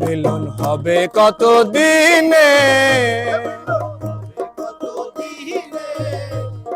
মিলন হবে কত দিনে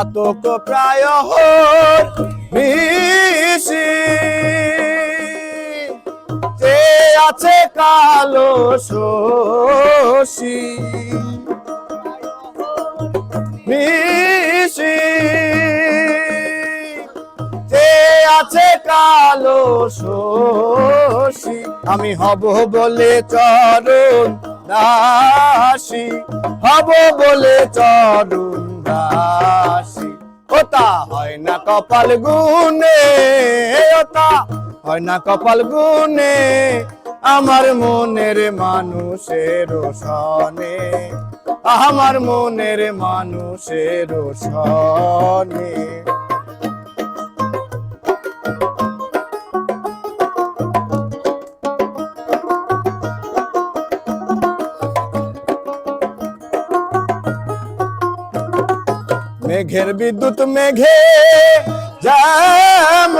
চাতক প্রায় মিশি। যে আছে কালো শশী। মিশি। যে আছে কালো শশী। আমি হব বলে চরণ দাসী হব বলে চরণ দাসী। ওতা হয় না কপাল গুনে ওতা হয় না কপাল গুনে আমার মনের মানুষের সনে, আমার মনের মানুষের সনে। মেঘের বিদ্যুৎ মেঘে যেমন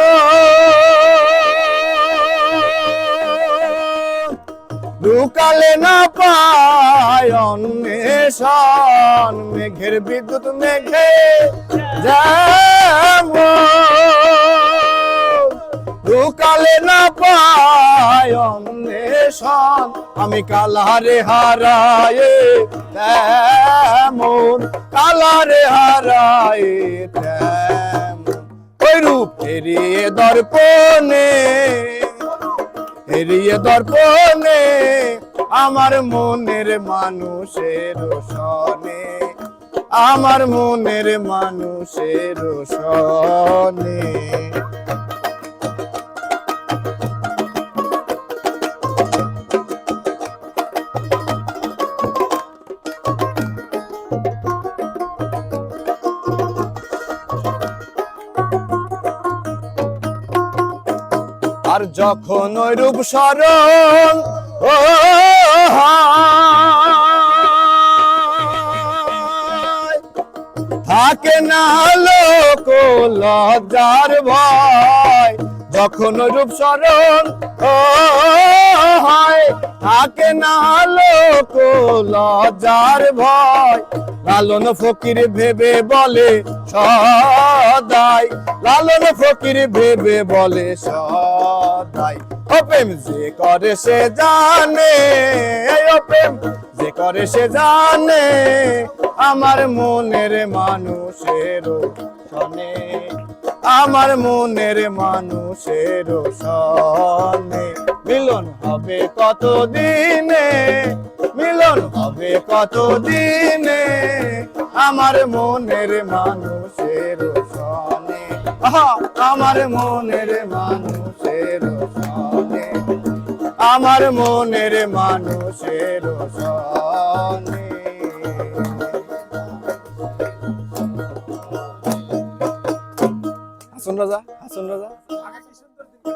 লুকালে না পায় অন্বেষণ, মেঘের বিদ্যুৎ মেঘে যেমন লুকালে না পায় অন্বেষণ আমি কালারে হারায়ে তেমন কালারে হারায়ে তেমন ওই রূপ ফেরিয়ে দর্পণে ফেরিয়ে দর্পণে আমার মনের মানুষের সনে আমার মনের মানুষের সনে আর যখন ওই রূপ স্মরণ, ও থাকে না লোক লজ্জার ভয়। যখন রূপ স্মরণ, ও হয়, থাকে না লোক লজ্জার ভয়। লালন ফকির ভেবে বলে সদাই। লালন ফকির ভেবে বলে সদাই। ও প্রেম যে করে সে জানে ও প্রেম যে করে সে জানে, আমার মনের মানুষের সনে আমার মনের মানুষের সনে মিলন হবে কত কত দিনে আমার মনের মানুষের সনে? আমার মনের মানুষের সনে। আমার মনের মানুষের সনে। হাসুন রাজা হাসুন রাজা।